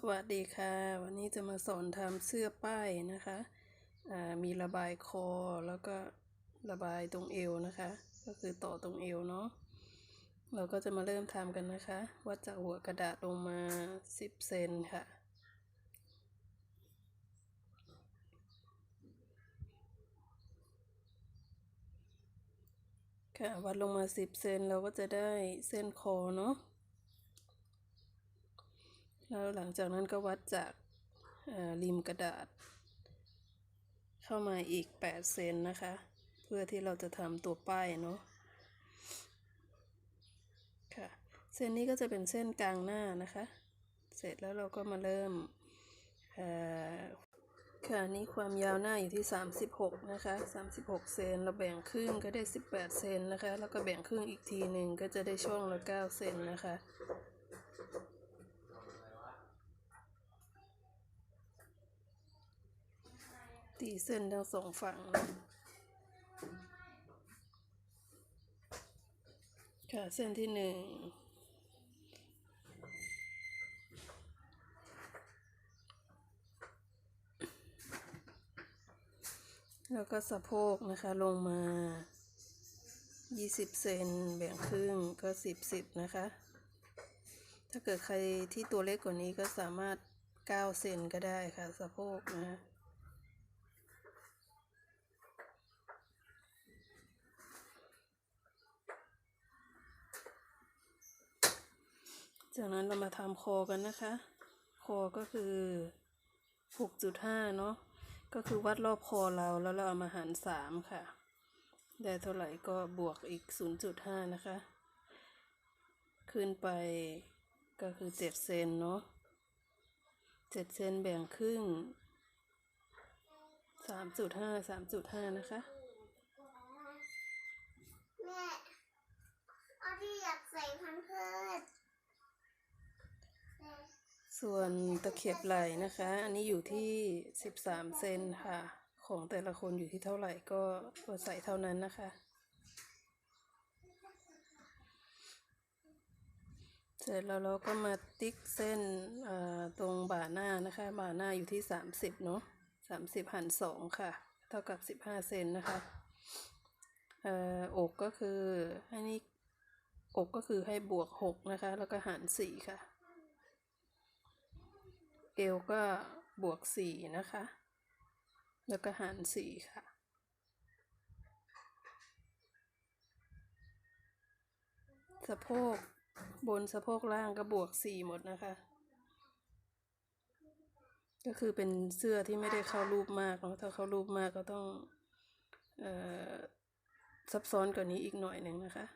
สวัสดีค่ะ วันนี้จะมาสอนทำเสื้อป้ายนะคะอ่ามีระบายคอแล้วก็ระบายตรงเอวนะคะ ก็คือต่อตรงเอวเนาะเราก็จะมาเริ่มทำกันนะคะ วัดจากหัวกระดาษลงมา 10 เซนค่ะ ค่ะวัดลงมา 10 เซนเราก็จะได้เส้นคอเนาะ แล้วหลังจากนั้นก็วัดจากริมกระดาษ เข้ามาอีก 8 เซนนะคะ เพื่อที่เราจะทำตัวป้ายเนาะค่ะ เส้นนี้ก็จะเป็นเส้นกลางหน้านะคะ เสร็จแล้วเราก็มาเริ่มค่ะนี่ความยาวหน้าอยู่ที่ 36 นะคะ 36 เซนเราแบ่งครึ่งก็ได้ 18 เซนนะคะ แล้วก็แบ่งครึ่งอีกทีหนึ่งก็จะได้ช่องละ 9 เซนนะคะ ตีเส้นทั้งสองฝั่งนะค่ะเส้นที่หนึ่งแล้วก็สะโพกนะคะลงมา 20 เซนแบ่งครึ่งก็ 10 10 นะคะ ถ้าเกิดใครที่ตัวเล็กกว่านี้ก็สามารถ 9 เซนก็ได้ค่ะ สะโพกนะ จากนั้นเรามาทำคอกันนะคะ คอก็คือ 6.5 เนาะ ก็คือวัดรอบคอเราแล้วเราเอามาหาร 3 ค่ะ ได้เท่าไหร่ก็บวกอีก 0.5 นะคะ ขึ้นไปก็คือ 7 เซนเนาะ 7 เซนแบ่งครึ่ง 3.5 3.5 นะคะแม่เอาที่อยากใส่พันเพิร์ ส่วนตะเข็บไหล่นะคะ อันนี้อยู่ที่13เซนค่ะ ของแต่ละคนอยู่ที่เท่าไหร่ก็ใส่เท่านั้นนะคะ เสร็จแล้วเราก็มาติ๊กเส้นตรงบ่าหน้านะคะ บ่าหน้าอยู่ที่30เนาะ30หัน2ค่ะ เท่ากับ15เซนนะคะเอ่ออกก็คืออันนี้อกก็คือให้บวก6นะคะ แล้วก็หาร4ค่ะ เอวก็บวกสี่นะคะ แล้วก็หารสี่ค่ะ สะโพกบนสะโพกล่างก็บวกสี่หมดนะคะ ก็คือเป็นเสื้อที่ไม่ได้เข้ารูปมากเนาะถ้าเข้ารูปมากก็ต้องออซับซ้อนกว่านี้อีกหน่อยหนึ่งนะคะ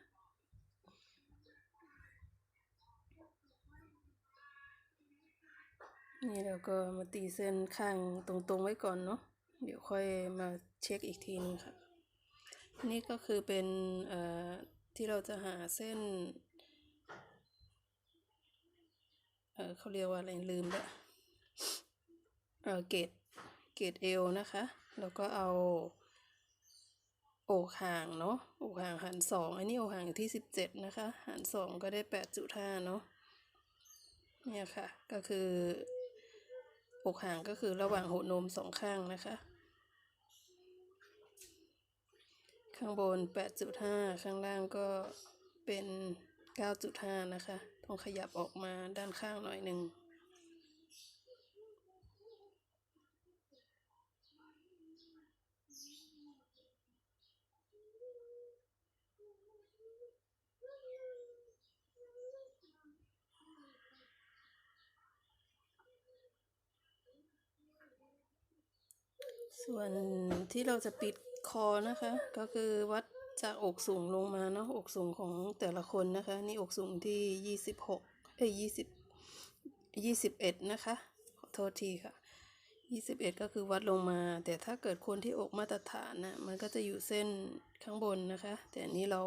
นี่เราก็มาตีเส้นข้างตรงๆไว้ก่อนเนาะเดี๋ยวค่อยมาเช็คอีกทีนึงค่ะ นี่ก็คือเป็นเอ่อที่เราจะหาเส้นเออเขาเรียกว่าอะไรลืมละเออเกรดเกรดเอวนะคะ แล้วก็เอาอกห่างเนาะอกห่างหารสองอันนี้อกห่างอยู่ที่สิบเจ็ดนะคะ หารสองก็ได้แปดจุดห้าเนาะเนี่ยค่ะ ก็คือ อกห่างก็คือระหว่างหัวนมสองข้างนะคะ ข้างบน 8.5 ข้างล่างก็เป็น 9.5 นะคะ ต้องขยับออกมาด้านข้างหน่อยหนึ่ง ส่วนที่เราจะปิดคอนะคะ ก็คือวัดจากอกสูงลงมาเนาะอกสูงของแต่ละคนนะคะ นี่อกสูงที่ยี่สิบหกเอ้ยยี่สิบยี่สิบเอ็ดนะคะขอโทษทีค่ะยี่สิบเอ็ดก็คือวัดลงมา แต่ถ้าเกิดคนที่อกมาตรฐานนะมันก็จะอยู่เส้นข้างบนนะคะ แต่อันนี้เรา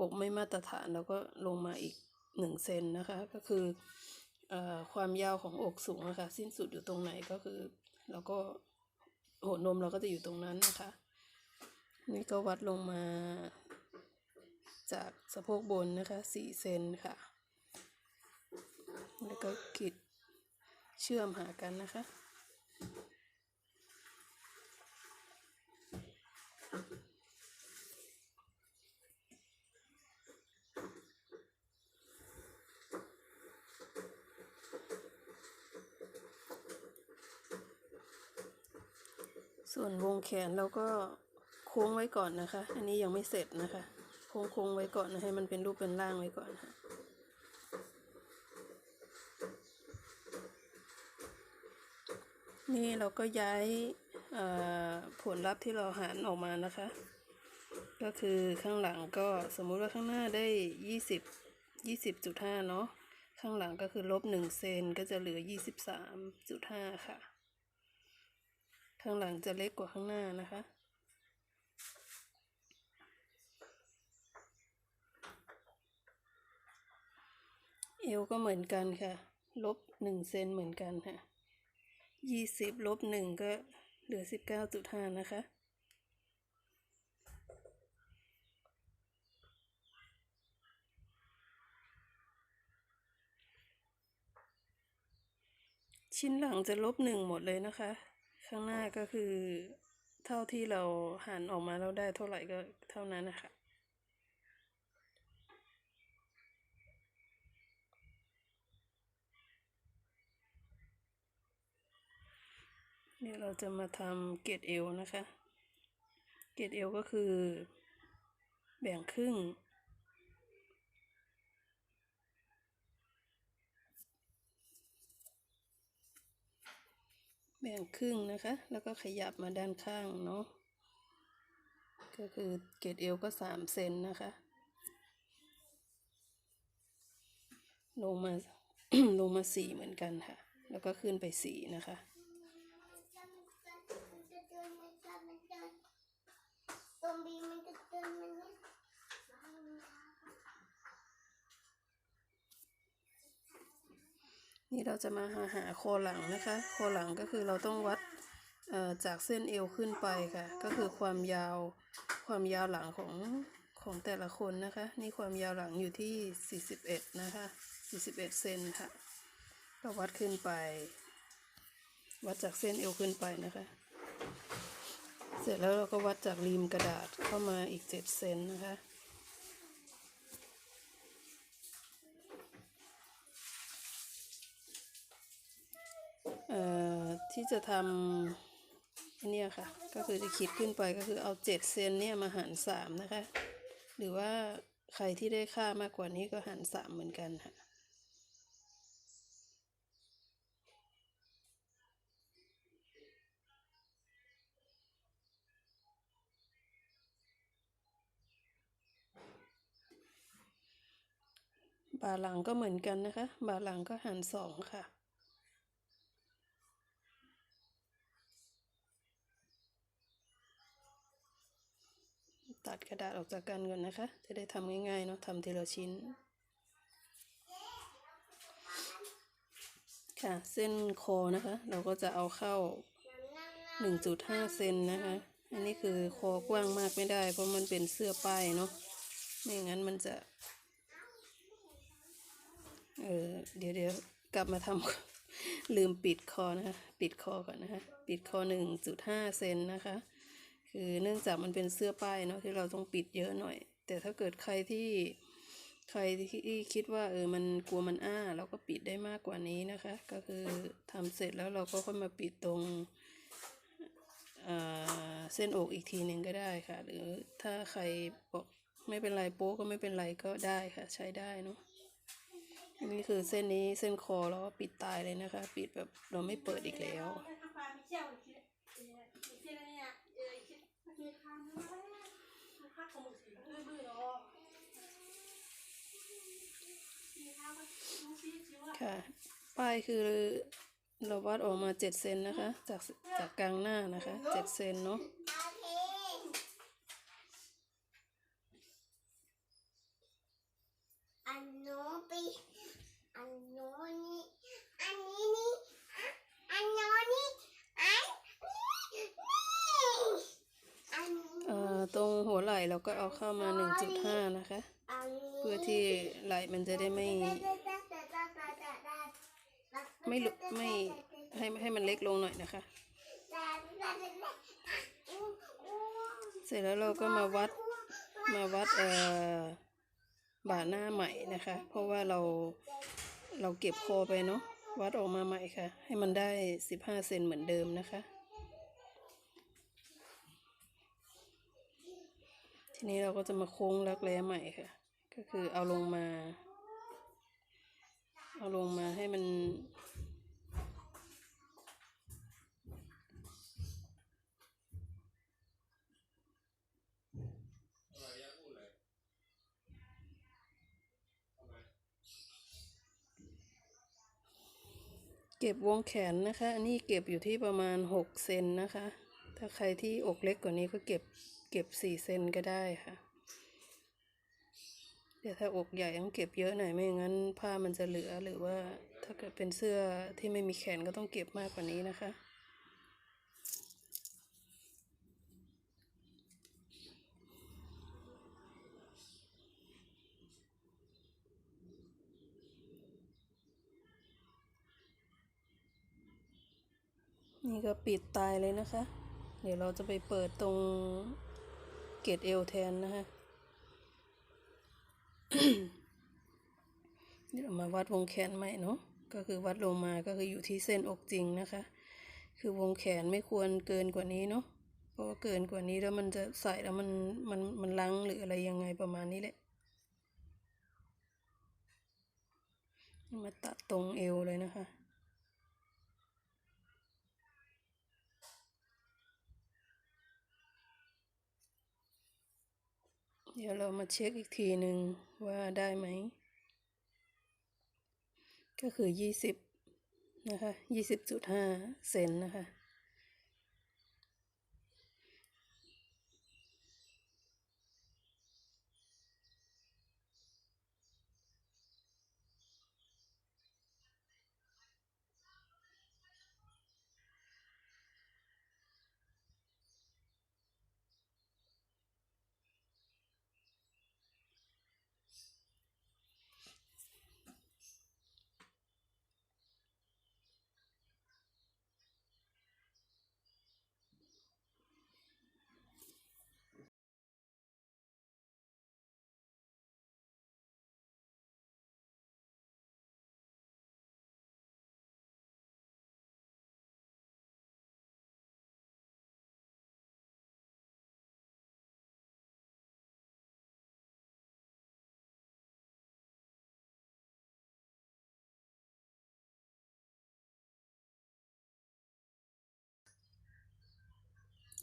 อกไม่มาตรฐานเราก็ลงมาอีกหนึ่งเซนนะคะ ก็คือเอ่อความยาวของอกสูงนะคะ สิ้นสุดอยู่ตรงไหนก็คือเราก็ หัวนมเราก็จะอยู่ตรงนั้นนะคะ นี่ก็วัดลงมา จากสะโพกบนนะคะสี่เซนค่ะ แล้วก็ขีดเชื่อมหากันนะคะ ส่วนวงแขนเราก็โค้งไว้ก่อนนะคะ อันนี้ยังไม่เสร็จนะคะโค้งโค้งๆไว้ก่อนนะให้มันเป็นรูปเป็นร่างไว้ก่อนค่ะนี่เราก็ย้ายผลลัพธ์ที่เราหารออกมานะคะ ก็คือข้างหลังก็สมมุติว่าข้างหน้าได้ยี่สิบยี่สิบจุดห้าเนาะข้างหลังก็คือลบหนึ่งเซนก็จะเหลือยี่สิบสามจุดห้าค่ะ ข้างหลังจะเล็กกว่าข้างหน้านะคะ เอวก็เหมือนกันค่ะ ลบหนึ่งเซนเหมือนกันค่ะยี่สิบลบหนึ่งก็เหลือสิบเก้าจุดห้านะคะชิ้นหลังจะลบหนึ่งหมดเลยนะคะ ข้างหน้าก็คือเท่าที่เราหันออกมาแล้วได้เท่าไหร่ก็เท่านั้นนะคะนี่เราจะมาทำเกรดเอวนะคะ เกรดเอวก็คือแบ่งครึ่ง บ่งครึ่งนะคะ แล้วก็ขยับมาด้านข้างเนาะก็คือเกรดเอวก็สามเซนนะคะ ลงมาลงมาสี่เหมือนกันค่ะ แล้วก็ขึ้นไปสี่นะคะ มันจะเดินมันจะมันเดินซอมบี้มันจะเดินมันเนี่ย นี่เราจะมาหาหาคอหลังนะคะคอหลังก็คือเราต้องวัดจากเส้นเอวขึ้นไปค่ะ ก็คือความยาวความยาวหลังของของแต่ละคนนะคะ นี่ความยาวหลังอยู่ที่ 41 นะคะ 41 เซนค่ะ ก็วัดขึ้นไป วัดจากเส้นเอวขึ้นไปนะคะ เสร็จแล้วเราก็วัดจากริมกระดาษเข้ามาอีก 7 เซนนะคะ เอ่อที่จะทำนเนี้ยค่ะ ก็คือจะคิดขึ้นไปก็คือเอาเจ็ดเซนเนี่ยมาหารสามนะคะ หรือว่าใครที่ได้ค่ามากกว่านี้ก็หารสามเหมือนกันค่ะบ่าหลังก็เหมือนกันนะคะ บ่าหลังก็หารสองค่ะ ตัดกระดาษออกจากกันก่อนนะคะ จะได้ทำง่ายๆเนาะทำทีละชิ้น ค่ะ เส้นคอนะคะ เราก็จะเอาเข้า 1.5 เซนนะคะ อันนี้คือคอกว้างมากไม่ได้ เพราะมันเป็นเสื้อป้ายเนาะ ไม่งั้นมันจะ เออเดี๋ยวเดี๋ยวกลับมาทำลืมปิดคอนะคะ ปิดคอก่อนนะคะ ปิดคอ 1.5 เซนนะคะ คือเนื่องจากมันเป็นเสื้อป้ายเนาะที่เราต้องปิดเยอะหน่อย แต่ถ้าเกิดใครที่ใครที่คิดว่าเออมันกลัวมันอ้า เราก็ปิดได้มากกว่านี้นะคะ ก็คือทำเสร็จแล้วเราก็ค่อยมาปิดตรงเอ่อเส้นอกอีกทีหนึ่งก็ได้ค่ะ หรือถ้าใครบอกไม่เป็นไรโป๊ก็ไม่เป็นไรก็ได้ค่ะ ใช้ได้เนาะนนี้คือเส้นนี้เส้นคอเราก็ปิดตายเลยนะคะ ปิดแบบเราไม่เปิดอีกแล้ว ค่ะ ป้ายคือเราวัดออกมาเจ็ดเซนนะคะ จากจากกลางหน้านะคะเจ็ดเซนเนาะอันโน้นไปอันโน้นนี่อันนี้นี่อะอันโน้นนี่อันนี้นี่อันนี้ เอ่อ ตรงหัวไหล่เราก็เอาเข้ามาหนึ่งจุดห้านะคะ เพื่อที่ไหล่มันจะได้ไม่ ไม่ลุไม่ให้ให้มันเล็กลงหน่อยนะคะ เสร็จแล้วเราก็มาวัดมาวัดเอ่อบ่าหน้าใหม่นะคะ เพราะว่าเราเราเก็บคอไปเนาะวัดออกมาใหม่ค่ะ ให้มันได้สิบห้าเซนเหมือนเดิมนะคะ นี้เราก็จะมาโค้งรักแร้ใหม่ค่ะ ก็คือเอาลงมา เอาลงมาให้มัน เก็บวงแขนนะคะ อันนี้เก็บอยู่ที่ประมาณหกเซนนะคะ ถ้าใครที่อกเล็กกว่านี้ก็เก็บ เก็บสี่เซนก็ได้ค่ะเดี๋ยวถ้าอกใหญ่ต้องเก็บเยอะหน่อยไม่งั้นผ้ามันจะเหลือหรือว่าถ้าเกิดเป็นเสื้อที่ไม่มีแขนก็ต้องเก็บมากกว่านี้นะคะ นี่ก็ปิดตายเลยนะคะ เดี๋ยวเราจะไปเปิดตรง เกตเอวแทนนะคะเดี๋ยวเรามาวัดวงแขนใหม่เนาะก็คือวัดลงมาก็คืออยู่ที่เส้นอกจริงนะคะ คือวงแขนไม่ควรเกินกว่านี้เนาะเพราะว่าเกินกว่านี้แล้วมันจะใส่แล้วมันมันมันลังหรืออะไรยังไงประมาณนี้แหละมาตัดตรงเอวเลยนะคะ เดี๋ยวเรามาเช็คอีกทีหนึ่งว่าได้ไหม ก็คือยี่สิบนะคะยี่สิบจุดห้าเซนนะคะ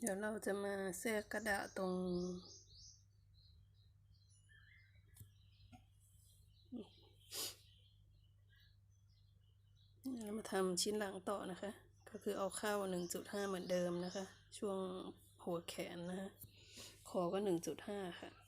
เดี๋ยวเราจะมาแทรกกระดาษตรง เรามาทำชิ้นหลังต่อนะคะ ก็คือเอาเข้า 1.5 เหมือนเดิมนะคะ ช่วงหัวแขนนะคะ คอก็ 1.5 ค่ะ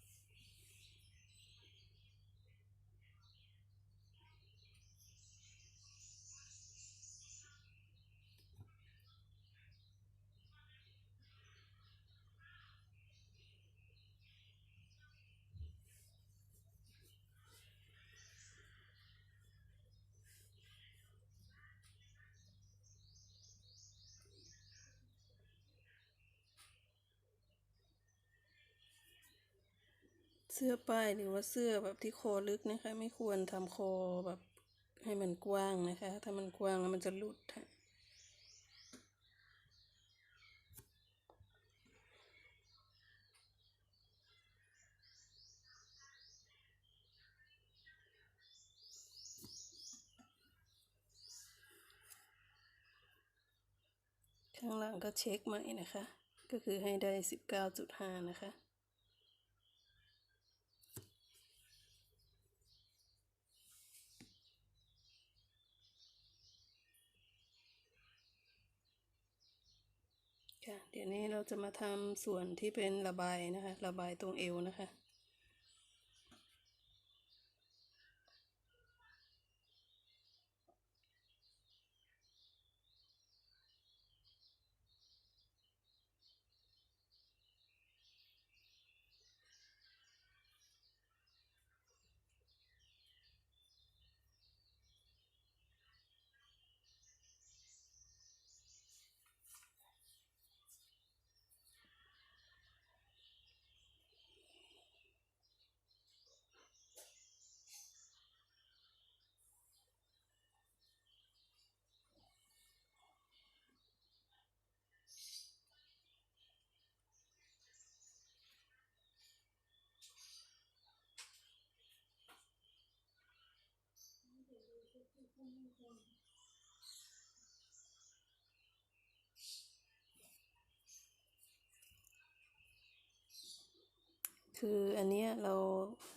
เสื้อป้ายหรือว่าเสื้อแบบที่คอลึกนะคะ ไม่ควรทำคอแบบให้มันกว้างนะคะ ถ้ามันกว้างแล้วมันจะหลุดค่ะข้างหลังก็เช็คใหม่นะคะ ก็คือให้ได้ 19.5 นะคะ ค่ะ เดี๋ยวนี้เราจะมาทำส่วนที่เป็นระบายนะคะ ระบายตรงเอวนะคะ คืออันเนี้ยเรา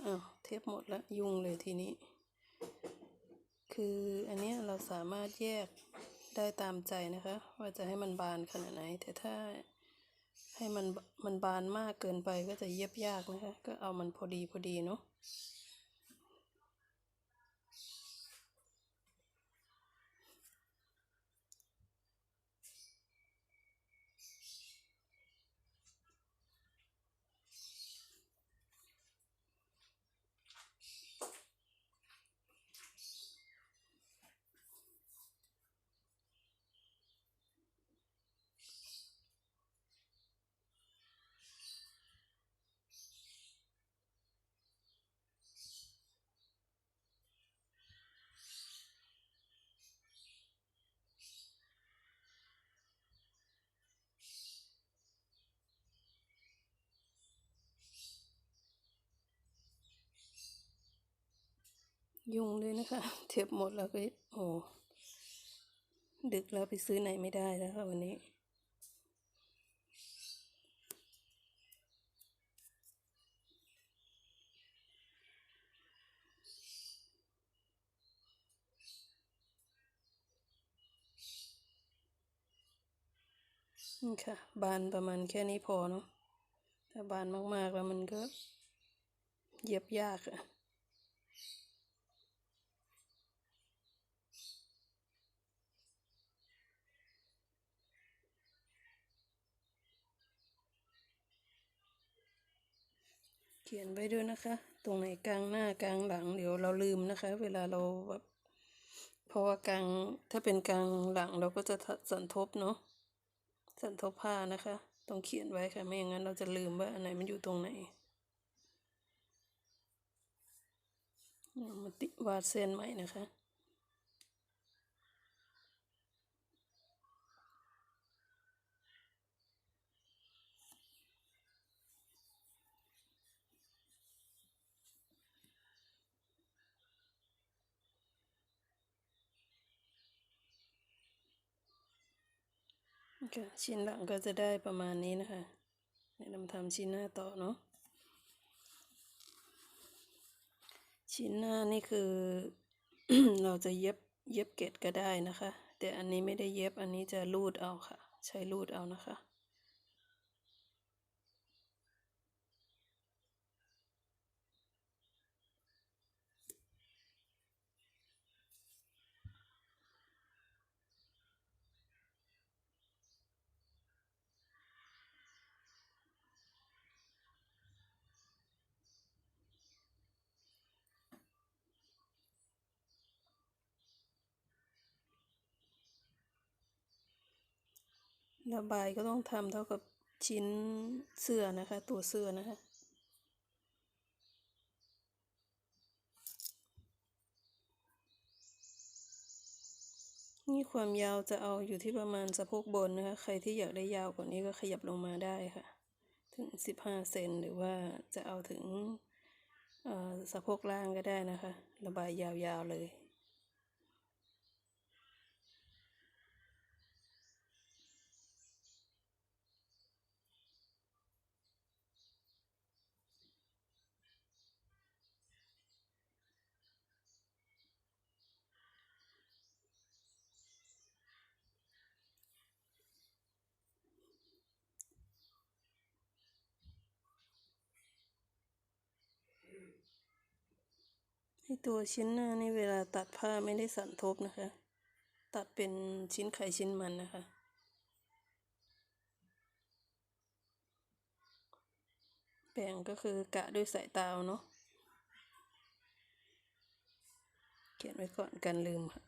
อ้าวเทปหมดแล้วยุ่งเลยทีนี้ คืออันเนี้ยเราสามารถแยกได้ตามใจนะคะ ว่าจะให้มันบานขนาดไหน แต่ถ้าให้มันมันบานมากเกินไปก็จะเย็บยากนะคะ ก็เอามันพอดีพอดีเนาะ ยุ่งเลยนะคะ เทปหมดแล้วก็โอ้ดึกแล้วไปซื้อไหนไม่ได้แล้วค่ะวันนี้ นี่ค่ะ บานประมาณแค่นี้พอเนาะถ้าบานมากๆแล้วมันก็ เหย็บยากอะ ขียนไว้ด้วยนะคะ ตรงไหนกลางหน้ากลางหลังเดี๋ยวเราลืมนะคะ เวลาเราแบบเพราะว่ากลางถ้าเป็นกลางหลังเราก็จะสันทบเนาะสันทบผ้านะคะ ต้องเขียนไว้ค่ะไม่อย่างนั้นเราจะลืมว่าอันไหนมันอยู่ตรงไหนมาติวาดเส้นใหม่นะคะ ค่ะชิ้นหลังก็จะได้ประมาณนี้นะคะเนี่ยเราทำชิ้นหน้าต่อเนาะชิ้นหน้านี่คือ เราจะเย็บเย็บเกล็ดก็ได้นะคะ แต่อันนี้ไม่ได้เย็บอันนี้จะรูดเอาค่ะ ใช้รูดเอานะคะ ระบายก็ต้องทำเท่ากับชิ้นเสื้อนะคะ ตัวเสื้อนะคะนี่ความยาวจะเอาอยู่ที่ประมาณสะโพกบนนะคะ ใครที่อยากได้ยาวกว่านี้ก็ขยับลงมาได้ค่ะ ถึงสิบห้าเซนหรือว่าจะเอาถึงสะโพกล่างก็ได้นะคะ ระบายยาวๆเลย ไอตัวชิ้นหน้านี่เวลาตัดผ้าไม่ได้สันทบนะคะ ตัดเป็นชิ้นไข่ชิ้นมันนะคะ แบ่งก็คือกะด้วยสายตาเอาเนาะ เขียนไว้ก่อนกันลืมค่ะ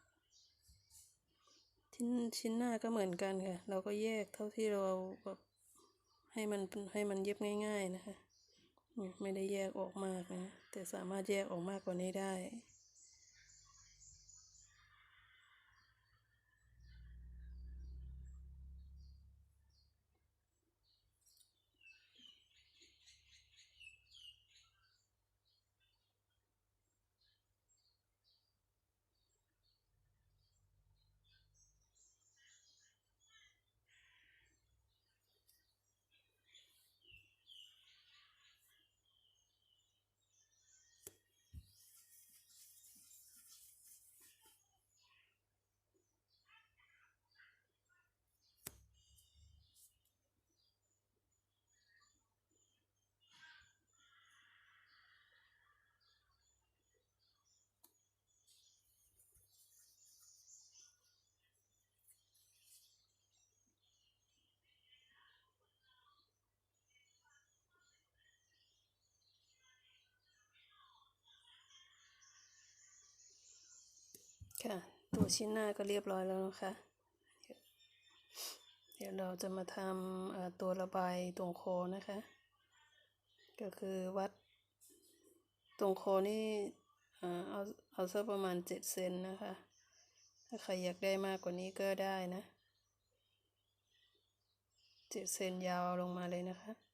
ชิ้นชิ้นหน้าก็เหมือนกันค่ะ เราก็แยกเท่าที่เราแบบให้มันให้มันเย็บง่าย ๆ นะคะ ไม่ได้แยกออกมากนะ แต่สามารถแยกออกมากกว่านี้ได้ ค่ะ ตัวชิ้นหน้าก็เรียบร้อยแล้วนะคะ เดี๋ยวเราจะมาทำตัวระบายตรงคอนะคะ ก็คือวัดตรงคอนี่เอ่อเอาเอาสักประมาณเจ็ดเซนนะคะ ถ้าใครอยากได้มากกว่านี้ก็ได้นะเจ็ดเซนยาวลงมาเลยนะคะ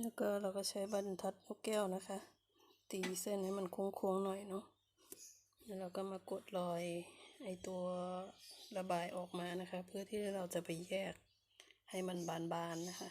แล้วก็เราก็ใช้บรรทัดนกแก้วนะคะ ตีเส้นให้มันโค้งๆหน่อยเนาะแล้วเราก็มากดรอยไอตัวระบายออกมานะคะ เพื่อที่เราจะไปแยกให้มันบานๆนะคะ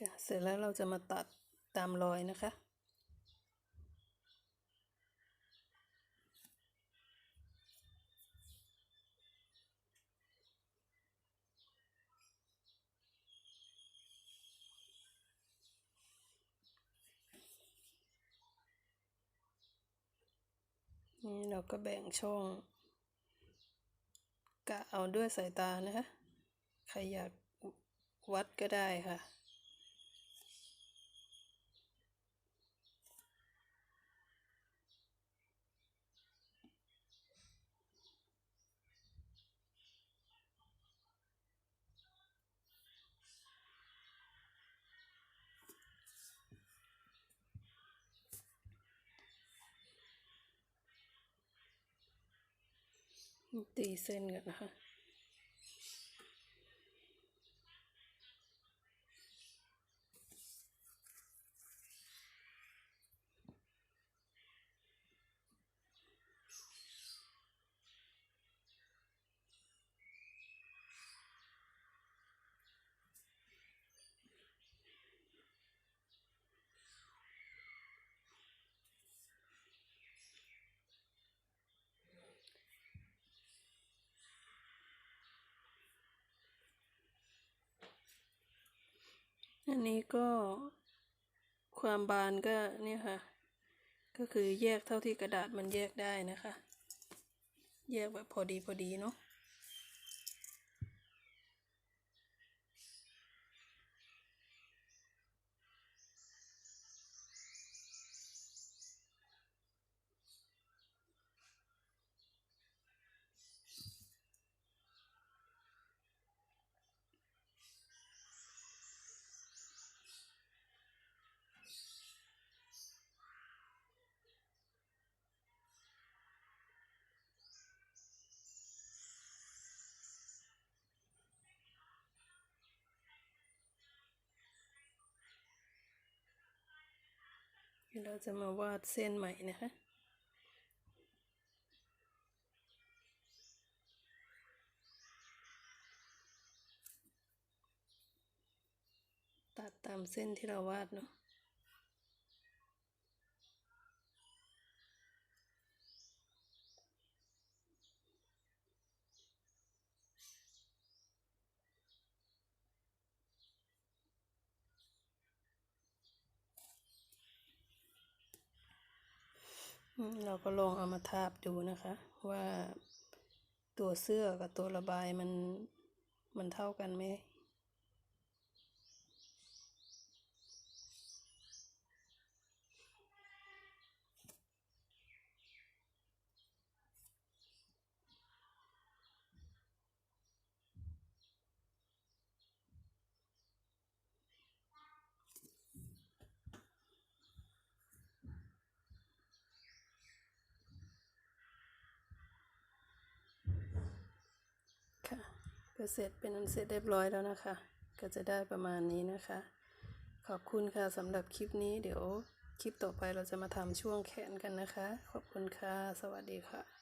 ค่ะเสร็จแล้วเราจะมาตัดตามรอยนะคะ นี่เราก็แบ่งช่องกะเอาด้วยสายตานะคะ ใครอยากวัดก็ได้ค่ะ ตีเส้นกันนะคะ อันนี้ก็ความบานก็เนี่ยค่ะ ก็คือแยกเท่าที่กระดาษมันแยกได้นะคะ แยกแบบพอดีพอดีเนาะ เราจะมาวาดเส้นใหม่นะคะตัดตามเส้นที่เราวาดเนาะ เราก็ลองเอามาทาบดูนะคะ ว่าตัวเสื้อกับตัวระบายมันมันเท่ากันไหม ก็ เสร็จเป็นอันเสร็จเรียบร้อยแล้วนะคะ ก็จะได้ประมาณนี้นะคะ ขอบคุณค่ะสำหรับคลิปนี้เดี๋ยวคลิปต่อไปเราจะมาทำช่วงแขนกันนะคะ ขอบคุณค่ะ สวัสดีค่ะ